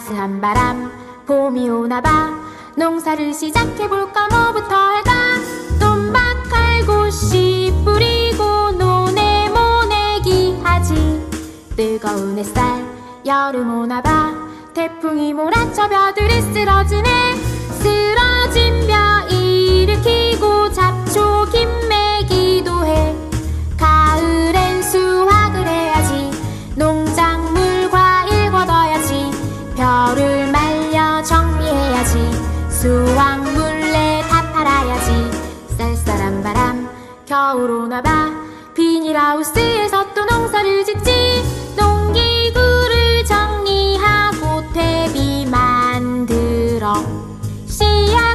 따스한 바람 봄이 오나 봐. 농사를 시작해볼까 뭐부터 할까? 돈박 갈고 씨 뿌리고 논에 모내기 하지. 뜨거운 햇살 여름 오나 봐. 태풍이 몰아쳐 벼들이 쓰러지네. 쓰러 바람 겨울 오나 봐. 비닐하우스에서 또 농사를 짓지. 농기구를 정리하고 퇴비 만들어. 씨앗